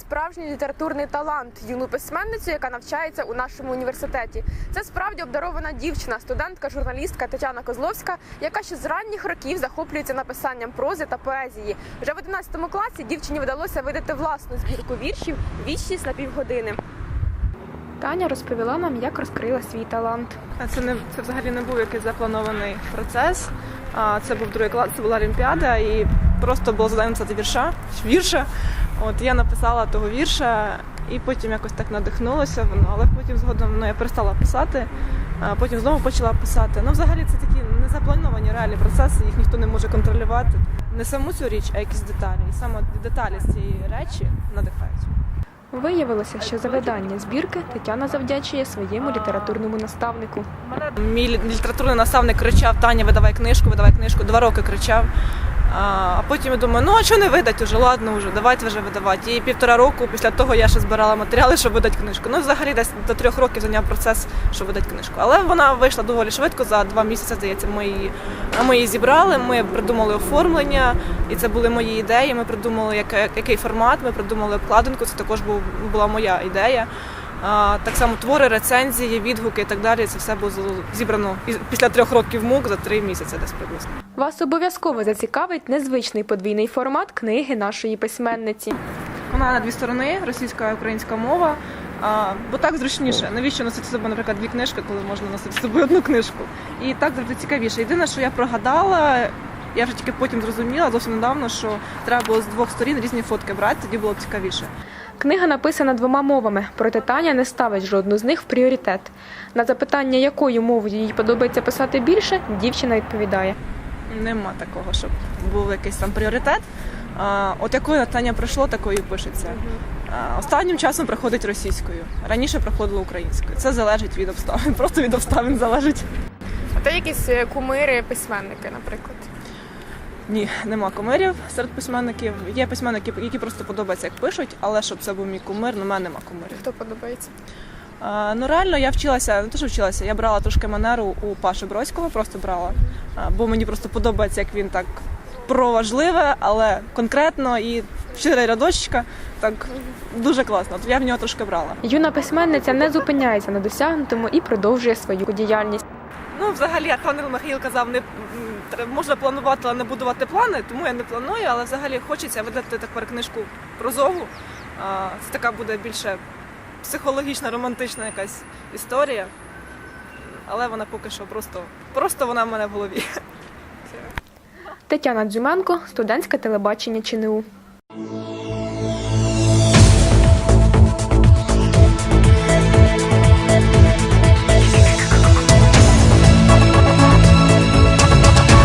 справжній літературний талант, юну письменницю, яка навчається у нашому університеті. Це справді обдарована дівчина, студентка, журналістка Тетяна Козловська, яка ще з ранніх років захоплюється написанням прози та поезії. Вже в 11 класі дівчині вдалося видати власну збірку віршів Вічність на півгодини. Таня розповіла нам, як розкрила свій талант. А Це не це взагалі не був якийсь запланований процес. Це був другий клас, це була Олімпіада, і просто було завдання написати вірша. Вірша. От я написала того вірша, і потім якось так надихнулося воно, але потім згодом ну, я перестала писати, а потім знову почала писати. Ну, взагалі, це такі незаплановані реальні процеси, їх ніхто не може контролювати. Не саму цю річ, а якісь деталі. І саме деталі з цієї речі надихають. Виявилося, що за видання збірки Тетяна завдячує своєму літературному наставнику. Мій літературний наставник кричав: Таня, видавай книжку, видавай книжку. Два роки кричав. А потім я думаю, ну а що не видать уже? Ладно, вже давайте вже видавати. І півтора року після того я ще збирала матеріали, щоб видати книжку. Ну, взагалі, десь до трьох років зайняв процес, щоб видати книжку. Але вона вийшла доволі швидко. За два місяці, здається, ми її, ми її зібрали. Ми придумали оформлення, і це були мої ідеї. Ми придумали, який формат, ми придумали обкладинку. Це також була моя ідея. Так само твори, рецензії, відгуки і так далі. Це все було зібрано після трьох років мук за три місяці, десь приблизно. Вас обов'язково зацікавить незвичний подвійний формат книги нашої письменниці. Вона на дві сторони, російська і українська мова. А, бо так зручніше. Навіщо носити з собою, наприклад, дві книжки, коли можна носити з собою одну книжку? І так завжди цікавіше. Єдине, що я прогадала, я вже тільки потім зрозуміла зовсім недавно, що треба було з двох сторін різні фотки брати, тоді було цікавіше. Книга написана двома мовами, проте Таня не ставить жодну з них в пріоритет. На запитання, якою мовою їй подобається писати більше, дівчина відповідає. Нема такого, щоб був якийсь там пріоритет. А, от якою Таня пройшло, такою пишеться. А, останнім часом приходить російською. Раніше приходило українською. Це залежить від обставин. Просто від обставин залежить. А це якісь е, кумири, письменники, наприклад. Ні, нема кумирів серед письменників. Є письменники, які просто подобаються, як пишуть, але щоб це був мій кумир, ну в мене нема кумирів. Хто подобається? А, ну реально я вчилася, не то що вчилася, я брала трошки манеру у Паши Бродського, просто брала. А, бо мені просто подобається, як він так про важливе, але конкретно і чотири рядочка. Так дуже класно. От я в нього трошки брала. Юна письменниця не зупиняється на досягнутому і продовжує свою діяльність. Ну, взагалі, Архангел Михаїл казав, не можна планувати, але не будувати плани, тому я не планую, але взагалі хочеться видати тепер книжку прозову. А, Це така буде більше психологічна, романтична якась історія. Але вона поки що просто, просто вона в мене в голові. Тетяна Дзюменко, студентське телебачення ЧНУ.